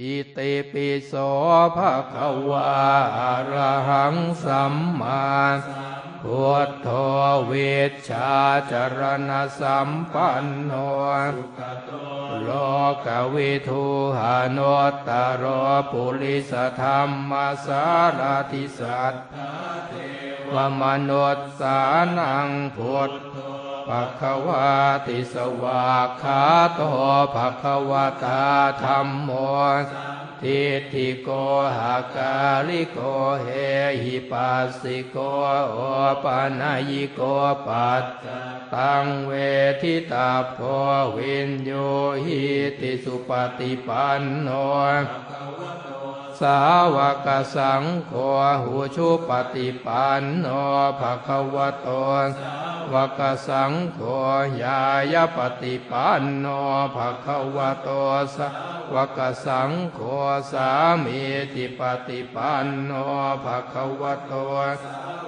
อิติปิโสภะคะวาอะระหังสัมมาพุทโธเวชชาจรณสัมปันโนโลกวิทูหานตตโรปุริสธรรมสารติสัต วมนุษสานังพุทธภะควาติสวากขาโตภะควตาธรรมโมทิฏฐิโกหากาลิโกเฮหิปัสสิโกโอปานายิโกปัตตังเวทิตาโพวินโยหิติสุปฏิปันโน สาวกสังโฆหูชุปฏิปันโนภะคะวะโตวกสังโฆยายปฏิปันโนภะคะวะโตสวกสังโฆสามีติปฏิปันโนภะคะวะโต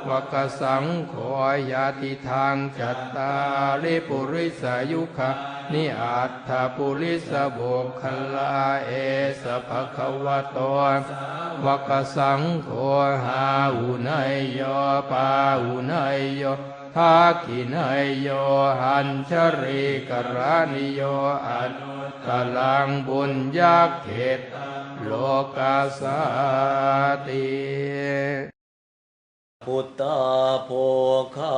วกสังโฆยาติทางจัตตาริปุริสายุคะ นิอัตถปุริสบุคลาเอสภคะวะโตวกสังโฆหาอุนยโยปาอุนยโยทากินยโยหันชริกรานิโยอันตลังบุญญาเขตโลกาสาติพุทธาโภคา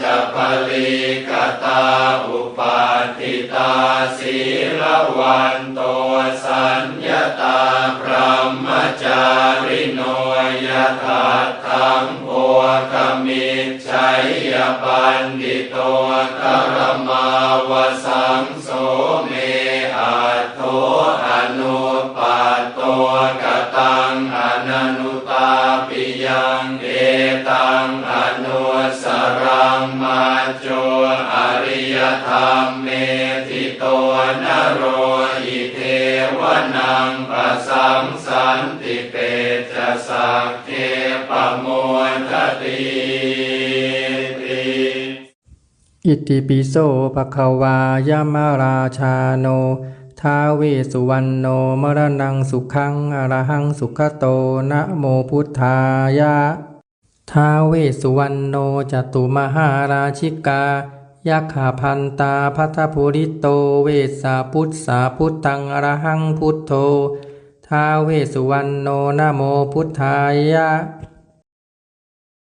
จพลิกตาอุปาติตาศีลวันโตสัญญาตาพระมจาริโนยถาทังโพกมิจฉัยยปันดิโตกรมาวสังโสเมอาโทอนุปัตโตกตังอนันุตาปิยังเอตังอ ธรรมเมติโตนโรอิเทวนังปะสังสันติเปจะสักเทปโมทติติอิติปิโสภะคะวายามาราชาโนท้าเวสุวรรณโนมรณังสุขังอรหังสุขโตนะโมพุทธายะท้าเวสสุวรรณโนจตุมหาราชิกา ยักขาพันตาพัทภูริโตเวสสาพุทธสาพุทธังอรหังพุทโธท้าเวสุวรรณโนนะโมพุทธายะ